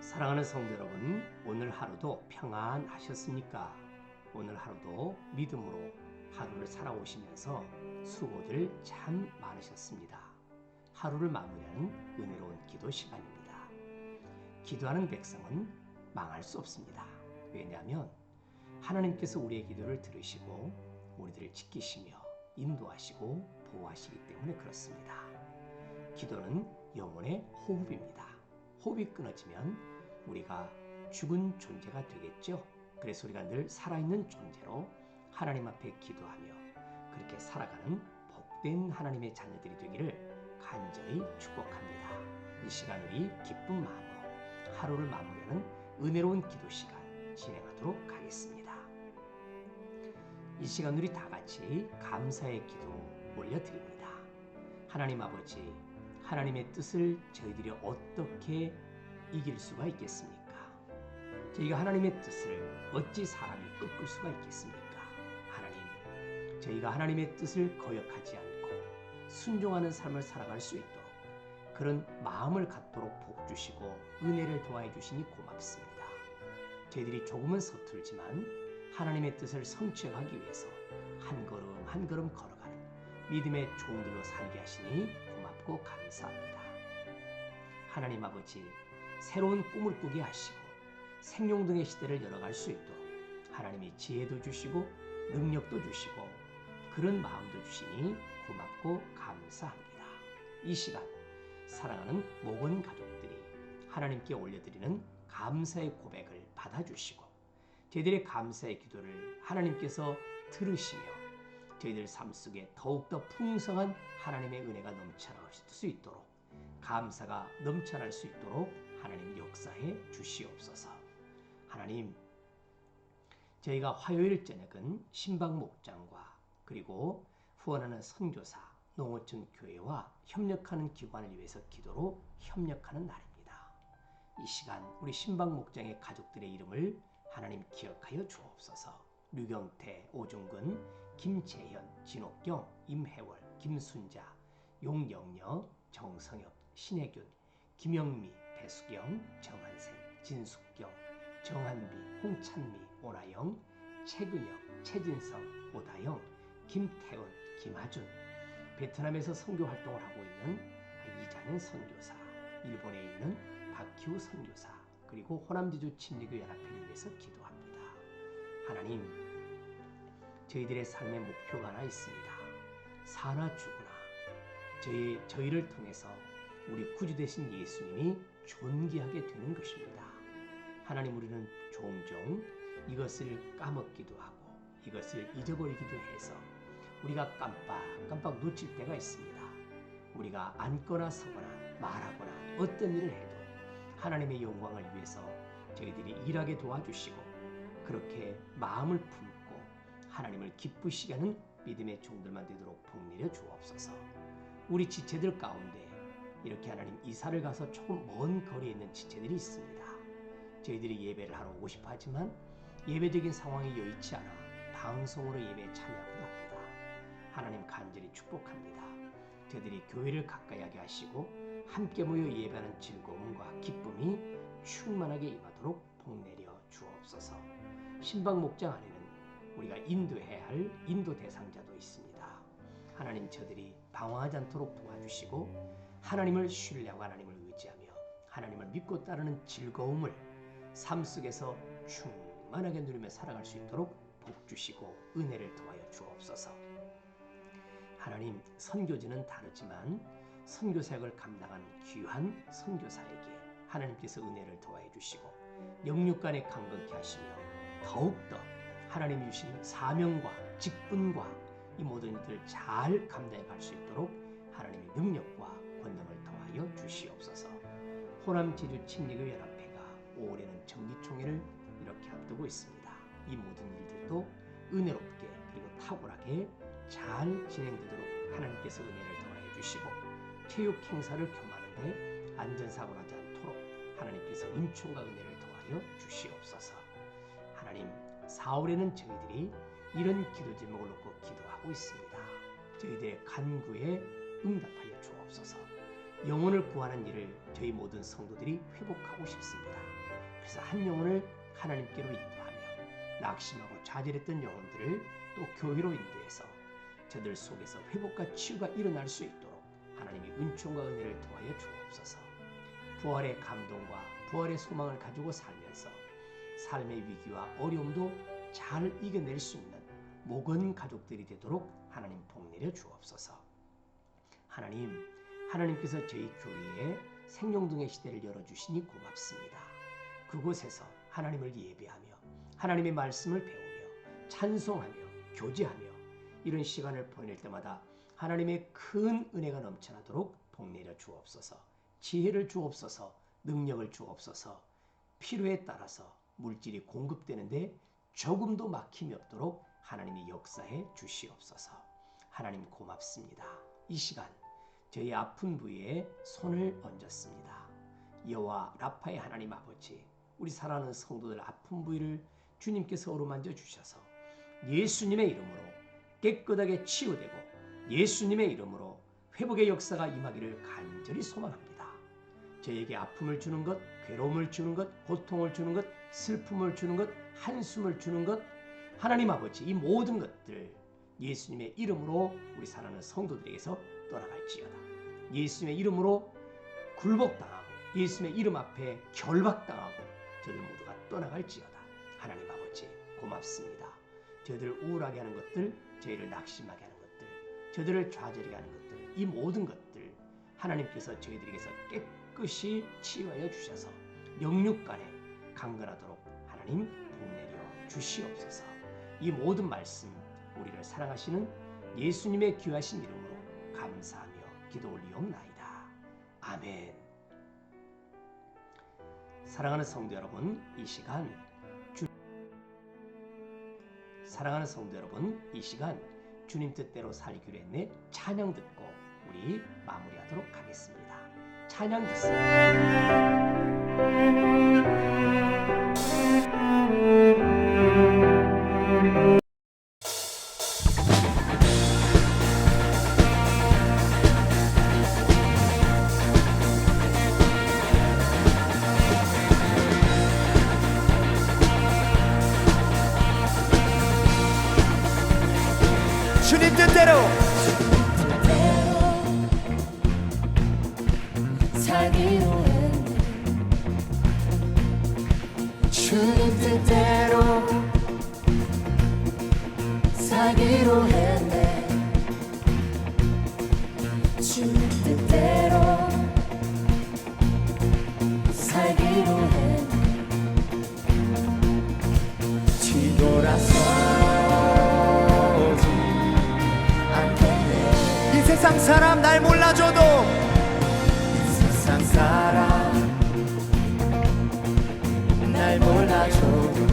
사랑하는 성도 여러분, 오늘 하루도 평안하셨습니까? 오늘 하루도 믿음으로 하루를 살아오시면서 수고들 참 많으셨습니다. 하루를 마무리하는 은혜로운 기도 시간입니다. 기도하는 백성은 망할 수 없습니다. 왜냐하면 하나님께서 우리의 기도를 들으시고 우리들을 지키시며 인도하시고 보호하시기 때문에 그렇습니다. 기도는 영혼의 호흡입니다. 호흡이 끊어지면 우리가 죽은 존재가 되겠죠. 그래서 우리가 늘 살아있는 존재로 하나님 앞에 기도하며 그렇게 살아가는 복된 하나님의 자녀들이 되기를 간절히 축복합니다. 이 시간 우리 기쁜 마음으로 하루를 마무리하는 은혜로운 기도 시간 진행하도록 하겠습니다. 이 시간 우리 다 같이 감사의 기도 올려드립니다. 하나님 아버지, 하나님의 뜻을 저희들이 어떻게 이길 수가 있겠습니까? 저희가 하나님의 뜻을 어찌 사람이 꺾을 수가 있겠습니까? 하나님, 저희가 하나님의 뜻을 거역하지 않고 순종하는 삶을 살아갈 수 있도록 그런 마음을 갖도록 복 주시고 은혜를 도와해 주시니 고맙습니다. 저희들이 조금은 서툴지만 하나님의 뜻을 성취하기 위해서 한 걸음 한 걸음 걸어가는 믿음의 종들로 살게 하시니 고맙고 감사합니다. 하나님 아버지, 새로운 꿈을 꾸게 하시고 생룡등의 시대를 열어갈 수 있도록 하나님이 지혜도 주시고 능력도 주시고 그런 마음도 주시니 고맙고 감사합니다. 이 시간 사랑하는 모건 가족들이 하나님께 올려드리는 감사의 고백을 받아주시고 저희들의 감사의 기도를 하나님께서 들으시며 저희들 삶 속에 더욱더 풍성한 하나님의 은혜가 넘쳐날 수 있도록 감사가 넘쳐날 수 있도록 하나님 역사해 주시옵소서. 하나님, 저희가 화요일 저녁은 신방 목장과 그리고 후원하는 선교사 농어촌 교회와 협력하는 기관을 위해서 기도로 협력하는 날입니다. 이 시간 우리 신방 목장의 가족들의 이름을 하나님 기억하여 주옵소서. 류경태, 오중근, 김재현, 진옥경, 임혜월, 김순자, 용영녀, 정성엽, 신혜균, 김영미, 배수경, 정한생, 진숙경, 정한비, 홍찬미, 오나영, 최근혁, 최진성, 오다영, 김태훈, 김하준, 베트남에서 선교 활동을 하고 있는 이장현 선교사, 일본에 있는 박희우 선교사, 그리고 호남지주 침례교 연합회를 위해서 기도합니다. 하나님, 저희들의 삶의 목표가 하나 있습니다. 사나 죽으나 저희, 저희를 통해서 우리 구주 되신 예수님이 존귀하게 되는 것입니다. 하나님 우리는 종종 이것을 까먹기도 하고 이것을 잊어버리기도 해서 우리가 깜빡깜빡 놓칠 때가 있습니다. 우리가 앉거나 서거나 말하거나 어떤 일을 해도 하나님의 영광을 위해서 저희들이 일하게 도와주시고 그렇게 마음을 품고 하나님을 기쁘시게 하는 믿음의 종들만 되도록 복내려 주옵소서. 우리 지체들 가운데 이렇게 하나님 이사를 가서 조금 먼 거리에 있는 지체들이 있습니다. 저희들이 예배를 하러 오고 싶어 하지만 예배적인 상황이 여의치 않아 방송으로 예배에 참여하기도 합니다. 하나님 간절히 축복합니다. 저희들이 교회를 가까이 하게 하시고 함께 모여 예배하는 즐거움과 기쁨이 충만하게 임하도록 복내려 주옵소서. 신방 목장 안에는 우리가 인도해야 할 인도 대상자도 있습니다. 하나님 저들이 방황하지 않도록 도와주시고 하나님을 신뢰하고 하나님을 의지하며 하나님을 믿고 따르는 즐거움을 삶 속에서 충만하게 누리며 살아갈 수 있도록 복 주시고 은혜를 도하여 주옵소서. 하나님 선교지는 다르지만 선교 사역을 감당한 귀한 선교사에게 하나님께서 은혜를 도하여 주시고 영육간에 강건케 하시며 더욱더 하나님이 주신 사명과 직분과 이 모든 일들을 잘 감당해 갈 수 있도록 하나님의 능력과 권능을 더하여 주시옵소서. 호남 제주 침례교 연합회가 5월에는 정기총회를 이렇게 앞두고 있습니다. 이 모든 일들도 은혜롭게 그리고 탁월하게 잘 진행되도록 하나님께서 은혜를 더하여 주시고 체육 행사를 겸하는데 안전사고 나지 않도록 하나님께서 은총과 은혜를 더하여 주시옵소서. 하나님 4월에는 저희들이 이런 기도 제목을 놓고 기도하고 있습니다. 저희들의 간구에 응답하여 주옵소서. 영혼을 구하는 일을 저희 모든 성도들이 회복하고 싶습니다. 그래서 한 영혼을 하나님께로 인도하며 낙심하고 좌절했던 영혼들을 또 교회로 인도해서 저들 속에서 회복과 치유가 일어날 수 있도록 하나님이 은총과 은혜를 통하여 주옵소서. 부활의 감동과 부활의 소망을 가지고 살면서 삶의 위기와 어려움도 잘 이겨낼 수 있는 목은 가족들이 되도록 하나님 복내려 주옵소서. 하나님, 하나님께서 저희 교회에 생명등의 시대를 열어주시니 고맙습니다. 그곳에서 하나님을 예배하며 하나님의 말씀을 배우며 찬송하며 교제하며 이런 시간을 보낼 때마다 하나님의 큰 은혜가 넘쳐나도록 복내려 주옵소서. 지혜를 주옵소서. 능력을 주옵소서. 필요에 따라서 물질이 공급되는데 조금도 막힘이 없도록 하나님이 역사해 주시옵소서. 하나님 고맙습니다. 이 시간 저희 아픈 부위에 손을 얹었습니다. 여호와 라파의 하나님 아버지, 우리 사랑하는 성도들 아픈 부위를 주님께서 어루만져 주셔서 예수님의 이름으로 깨끗하게 치유되고 예수님의 이름으로 회복의 역사가 임하기를 간절히 소망합니다. 저에게 아픔을 주는 것, 괴로움을 주는 것, 고통을 주는 것, 슬픔을 주는 것, 한숨을 주는 것, 하나님 아버지 이 모든 것들 예수님의 이름으로 우리 사랑하는 성도들에게서 떠나갈지어다. 예수님의 이름으로 굴복당하고 예수님의 이름 앞에 결박당하고 저들 모두가 떠나갈지어다. 하나님 아버지 고맙습니다. 저희들 우울하게 하는 것들, 저희를 낙심하게 하는 것들, 저들을 좌절하게 하는 것들, 이 모든 것들 하나님께서 저희들에게서 깨끗이 치유하여 주셔서 영육간에 강건하도록 하나님 복내려 주시옵소서. 이 모든 말씀 우리를 사랑하시는 예수님의 귀하신 이름으로 감사하며 기도 올리옵나이다. 아멘. 사랑하는 성도 여러분, 이 시간 주... 사랑하는 성도 여러분, 이 시간 주님 뜻대로 살기로 했네 찬양 듣고 우리 마무리하도록 하겠습니다. 찬양 듣습니다. 이 세상 사람 날 몰라줘도 이 세상 사람 날 몰라줘도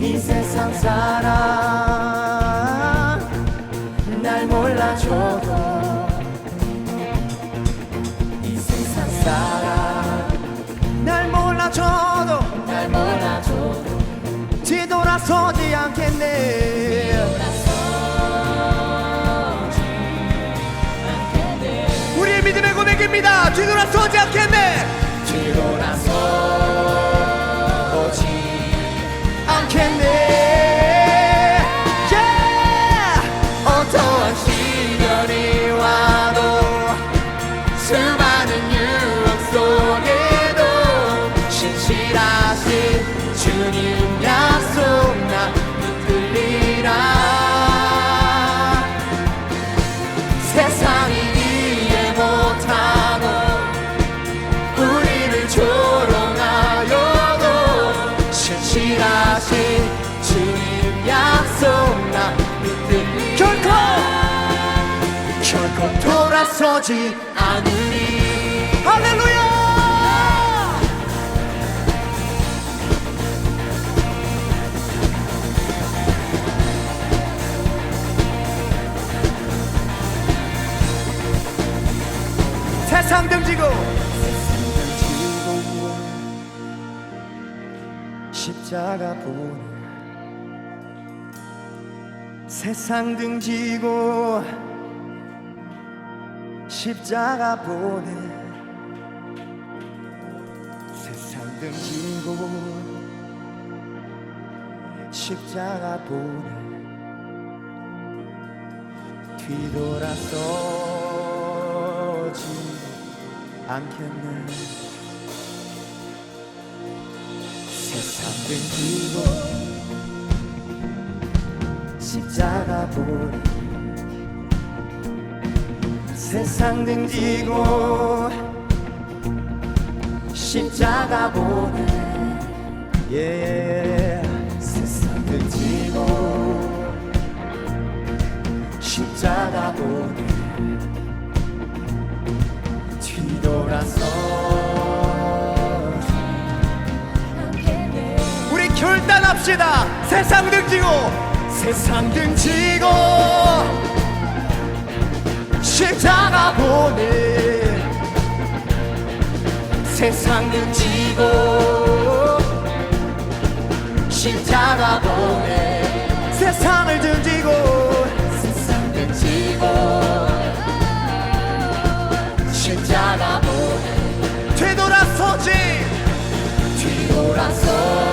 이 세상 사람 사람 날 몰라줘도 날 몰라줘도 뒤돌아서지 않겠네. 우리의 믿음의 고백입니다. 뒤돌아서지 않겠네 약속 나 붙들리라 결코 결코 돌아서지 않으리 할렐루야! 세상 등지고 십자가 보내 세상 등지고 십자가 보내. 세상 등지고 십자가 보내. 뒤돌아서지 않겠네. 세상 등지고 십자가 보내 세상 등지고 십자가 보내 예 세상 등지고 십자가 보내 뒤돌아서 우리 결단합시다. 세상 등지고 세상 등지고 십자가 보내 세상 등지고 십자가 보내 세상을 등지고 세상 등지고 십자가 보내 되돌아서지. 뒤돌아서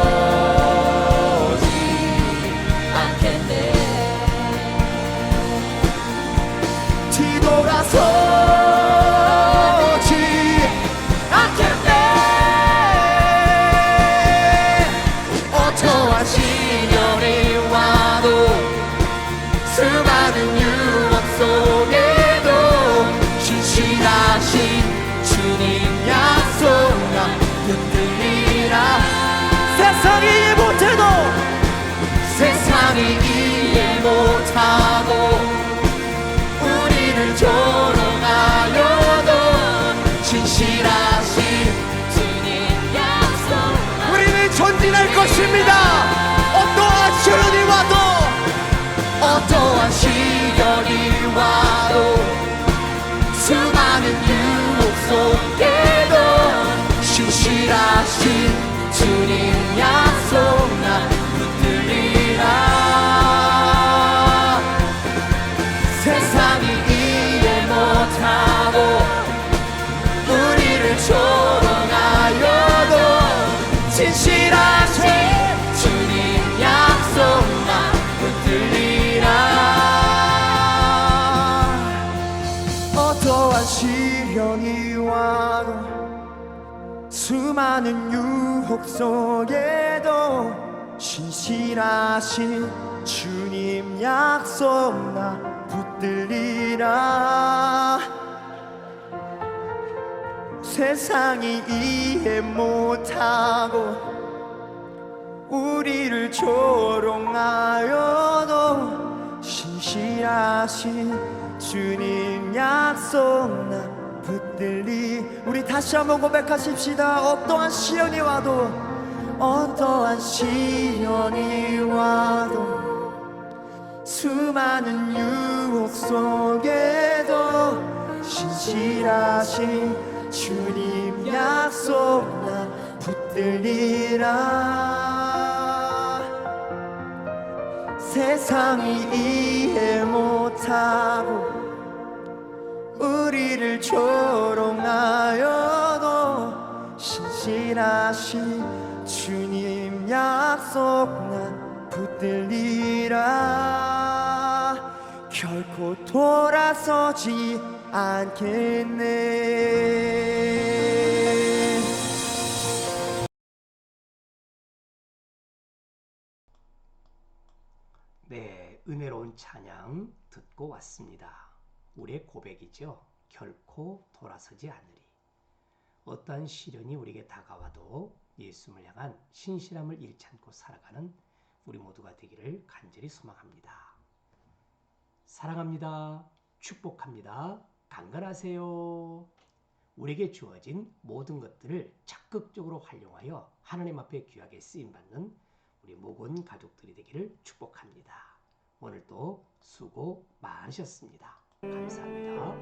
시련이 와도 수많은 유혹 속에도 신실하신 주님 약속 나 붙들리라. 세상이 이해 못하고 우리를 조롱하여도 진실 수많은 유혹 속에도 신실하신 주님 약속 나 붙들리라. 세상이 이해 못하고 우리를 조롱하여도 신실하신 주님 약속 나 붙들리 우리 다시 한번 고백하십시다. 어떠한 시련이 와도 어떠한 시련이 와도 수많은 유혹 속에도 신실하신 주님 약속 나 붙들리라. 세상이 이해 못하고 우리를 조롱하여도 신실하신 주님 약속 난 붙들리라 결코 돌아서지 않겠네 네, 은혜로운 찬양 듣고 왔습니다. 우리의 고백이죠. 결코 돌아서지 않으리. 어떠한 시련이 우리에게 다가와도 예수님을 향한 신실함을 잃지 않고 살아가는 우리 모두가 되기를 간절히 소망합니다. 사랑합니다. 축복합니다. 강건하세요. 우리에게 주어진 모든 것들을 적극적으로 활용하여 하나님 앞에 귀하게 쓰임 받는 우리 모건 가족들이 되기를 축복합니다. 오늘도 수고 많으셨습니다. 감사합니다.